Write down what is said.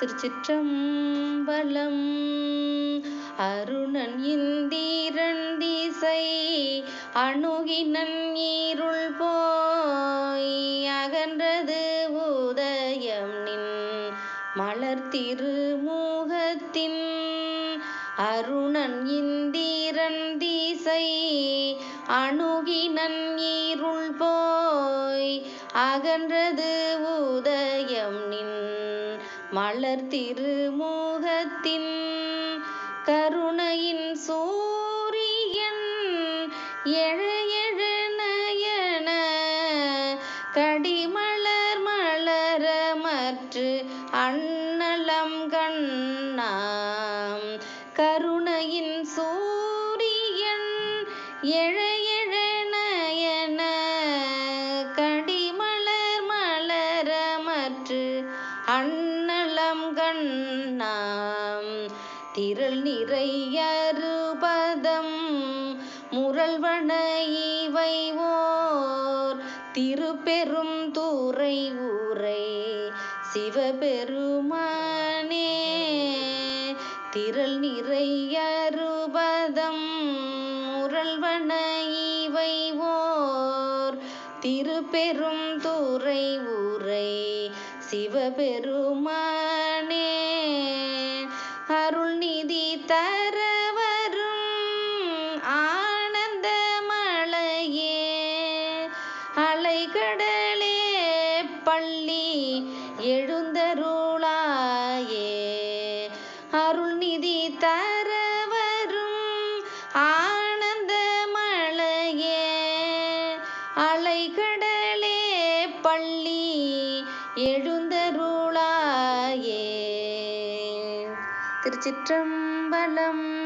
திருச்சிற்றம்பலம். அருணன் இந்திரன் திசை அணுகினன் ஈருள் போய் அகன்றது உதயம் நின் மலர் திருமுகத்தின். அருணன் இந்திரன் திசை அணுகினன் ஈருள் போய் அகன்றது உதயம் மலர் திருமோகத்தின் கருணையின் சூரியன் எழ நயன கடிமலர் மலர மற்று அன்னலம் கண்ணாம். கருணையின் சூரியன் எழ எழ நயன கடிமலர் மலர மற்று அன்னலம் கண்ணாம். திரள் நிறையறுபதம் முரல்வன இவை ஓர். திருப்பெரும் தூரை ஊரை. சிவபெருமானே. திரள் நிறையறுபதம் முரல்வன திருப்பெரும் துறை ஊரை சிவபெருமானே. அருள் நிதி தர வரும் ஆனந்த மலையே. அலைகடலே பள்ளி எழுந்தருளா அலைகடலே பள்ளி எழுந்தருளாயே. திருச்சிற்றம்பலம்